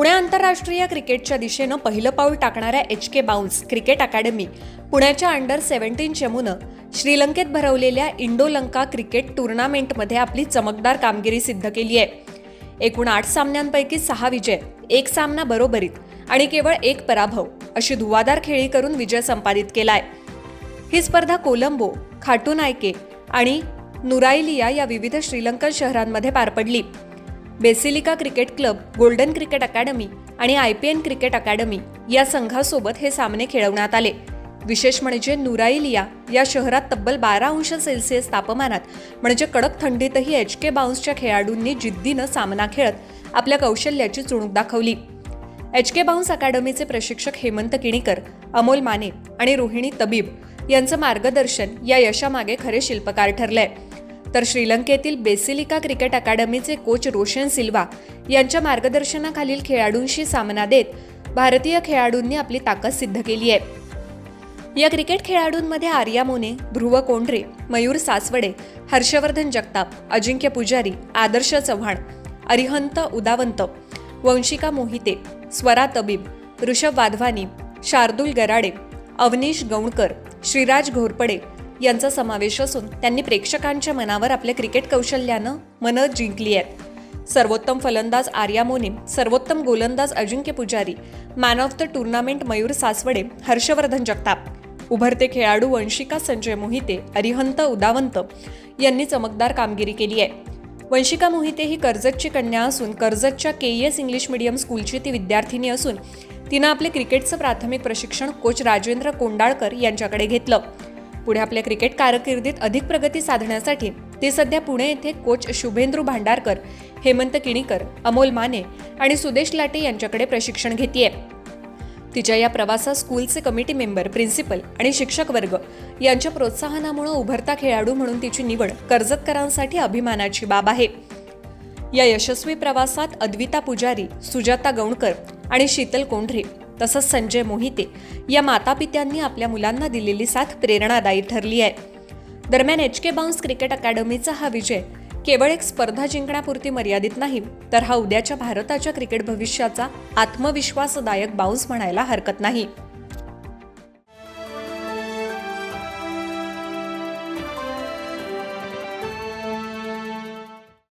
पुणे आंतरराष्ट्रीय क्रिकेटच्या दिशेनं पहिलं पाऊल टाकणाऱ्या H K bounce cricket academy पुण्याच्या अंडर सेव्हन्टीन चमूनं श्रीलंकेत भरवलेल्या इंडोलंका क्रिकेट टुर्नामेंटमध्ये आपली चमकदार कामगिरी सिद्ध केली आहे. एकूण आठ सामन्यांपैकी सहा विजय एक सामना बरोबरीत आणि केवळ एक पराभव अशी धुवाधार खेळी करून विजय संपादित केलाय. ही स्पर्धा कोलंबो खाटूनायके आणि नुराईलिया या विविध श्रीलंकन शहरांमध्ये पार पडली. Basilica cricket club golden cricket academy आणि I P N cricket academy या संघासोबत हे सामने खेळवण्यात आले. विशेष म्हणजे नुराईलिया या शहरात तब्बल बारा अंश सेल्सिअस तापमानात म्हणजे कडक थंडीतही एच के बाउन्सच्या खेळाडूंनी जिद्दीनं सामना खेळत आपल्या कौशल्याची चुणूक दाखवली. एच के बाउन्स अकॅडमीचे प्रशिक्षक हेमंत किणीकर अमोल माने आणि रोहिणी तबीब यांचं मार्गदर्शन या यशामागे खरे शिल्पकार ठरलंय तर श्रीलंकेतील बेसिलिका क्रिकेट अकॅडमीचे कोच रोशन सिल्वा यांच्या मार्गदर्शनाखालील खेळाडूंशी सामना देत भारतीय खेळाडूंनी आपली ताकद सिद्ध केली आहे. या क्रिकेट खेळाडूंमध्ये आर्या मोने ध्रुव कोंढरे मयूर सासवडे हर्षवर्धन जगताप अजिंक्य पुजारी आदर्श चव्हाण अरिहंत उदावंत वंशिका मोहिते स्वरा तबीब ऋषभ वाधवानी शार्दुल गराडे अवनीश गौणकर श्रीराज घोरपडे यांचा समावेश असून त्यांनी प्रेक्षकांच्या मनावर आपल्या क्रिकेट कौशल्यानं मनं जिंकली आहेत. सर्वोत्तम फलंदाज आर्या मोनीम सर्वोत्तम गोलंदाज Ajinkya Pujari man of the tournament Mayur Saswade Harshvardhan Jagtap उभरते खेळाडू वंशिका संजय मोहिते अरिहंत उदावंत यांनी चमकदार कामगिरी केली आहे. वंशिका मोहिते ही कर्जतची कन्या असून कर्जतच्या के एस इंग्लिश मिडियम स्कूलची ती विद्यार्थिनी असून तिनं आपले क्रिकेटचं प्राथमिक प्रशिक्षण कोच राजेंद्र कोंडाळकर यांच्याकडे घेतलं. पुढे आपल्या क्रिकेट कारकिर्दीत अधिक प्रगती साधण्यासाठी ती सध्या पुणे येथे कोच शुभेंद्रू भांडारकर हेमंत किणीकर अमोल माने आणि सुदेश लाटे यांच्याकडे प्रशिक्षण घेतीये. तिच्या या प्रवासात स्कूलचे कमिटी मेंबर प्रिन्सिपल आणि शिक्षक वर्ग यांच्या प्रोत्साहनामुळे उभरता खेळाडू म्हणून तिची निवड कर्जतकरांसाठी अभिमानाची बाब आहे. या यशस्वी प्रवासात अद्विता पुजारी सुजाता गौणकर आणि शीतल कोंढरे तसंच संजय मोहिते या मातापित्यांनी आपल्या मुलांना दिलेली साथ प्रेरणादायी ठरली आहे. दरम्यान एच के बाउन्स क्रिकेट अकॅडमीचा हा विजय केवळ एक स्पर्धा जिंकण्यापुरती मर्यादित नाही तर हा उद्याच्या भारताच्या क्रिकेट भविष्याचा आत्मविश्वासदायक बाउन्स म्हणायला हरकत नाही.